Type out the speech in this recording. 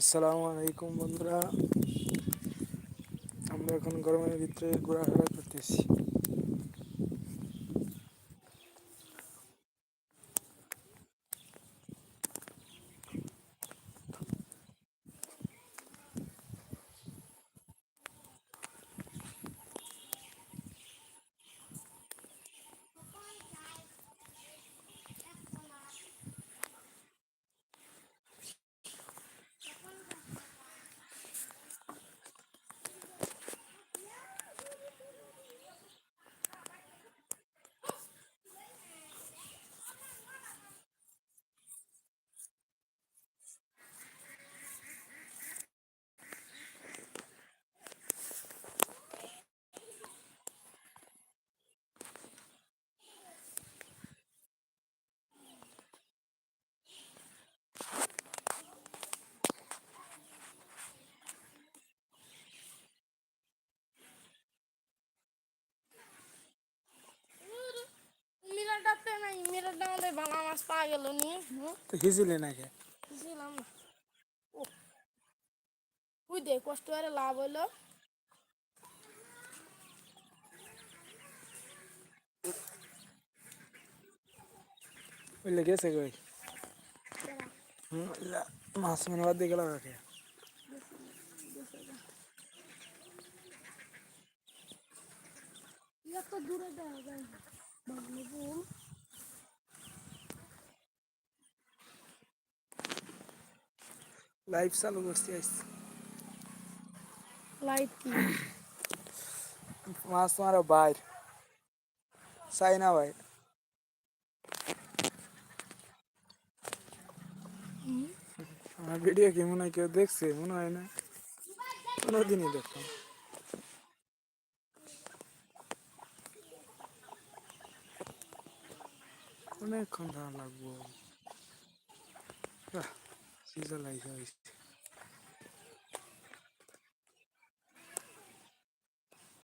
আসসালামু আলাইকুম বন্ধুরা। আমরা এখন গরমের ভিতরে ঘোরাফেরা করতেছি। মিরাটা আমাদের মাছ পাওয়া গেল হুম? তো হিজিলে নাকি? বুঝলাম না। ও তুই দে কষ্ট করে লাভ হইল। ওইলে গেছে কই? মাছ মনে বাদ দিয়ে গেল কাকে দূরে দেখা যায় ভাঙলো বল লাইভ চালু করছি আইসি লাইট কি? মাছ মারো বাইর চাই না ভাই আমার ভিডিও কি মনে হয় কেউ দেখছে মনে হয় না কোনোদিনই দেখতাম অনেকক্ষণ ধান লাগবো সিজা লাইসা হয়েছে